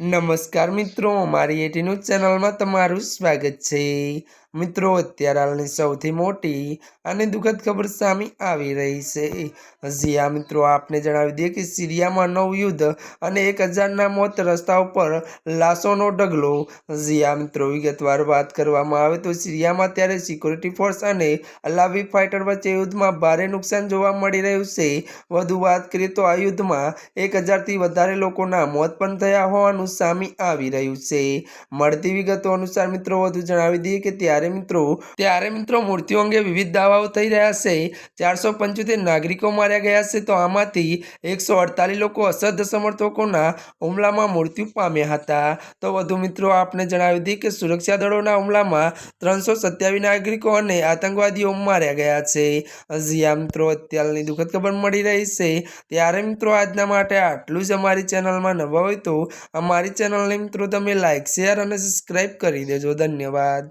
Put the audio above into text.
નમસ્કાર મિત્રો મારી એટી ન્યૂઝ ચેનલમાં તમારું સ્વાગત છે. મિત્રો, અત્યારે હાલની સૌથી મોટી અને દુઃખદ ખબર સામે આવી રહી છે. હજી આ મિત્રો, આપને જણાવી દઈએ કે સિરિયામાં નવ યુદ્ધ અને એક હજારના મોત રસ્તા ઉપર લાશોનો ઢગલો. હજી આ મિત્રો, વિગતવાર વાત કરવામાં આવે તો સિરિયામાં ત્યારે સિક્યોરિટી ફોર્સ અને અલાવી ફાઇટર વચ્ચે યુદ્ધમાં ભારે નુકસાન જોવા મળી રહ્યું છે. વધુ વાત કરીએ તો આ યુદ્ધમાં એક હજારથી વધારે લોકોના મોત પણ થયા હોવાનું સામે આવી રહ્યું છે. મળતી વિગતો અનુસાર, મિત્રો, વધુ જણાવી દઈએ કે ત્યારે મિત્રો, ત્યારે મિત્રો મૂર્તિઓ અંગે વિવિધ દાવાઓ થઈ રહ્યા છે. ચારસો પંચોતેર નાગરિકો માર્યા ગયા છે. તો આમાંથી એકસો અડતાલીસ લોકો અસદ્ધ સમર્થકોના હુમલામાં મૃત્યુ પામ્યા હતા. તો વધુ મિત્રો, આપને જણાવી દઈએ કે સુરક્ષા દળોના હુમલામાં ત્રણસો સત્યાવીસ નાગરિકો અને આતંકવાદીઓ માર્યા ગયા છે. આ મિત્રો અત્યારની દુઃખદ ખબર મળી રહી છે. ત્યારે મિત્રો, આજના માટે આટલું જ અમારી ચેનલમાં નવા હોય તો અમારી ચેનલને મિત્રો તમે લાઇક શેર અને સબસ્ક્રાઈબ કરી દેજો. ધન્યવાદ.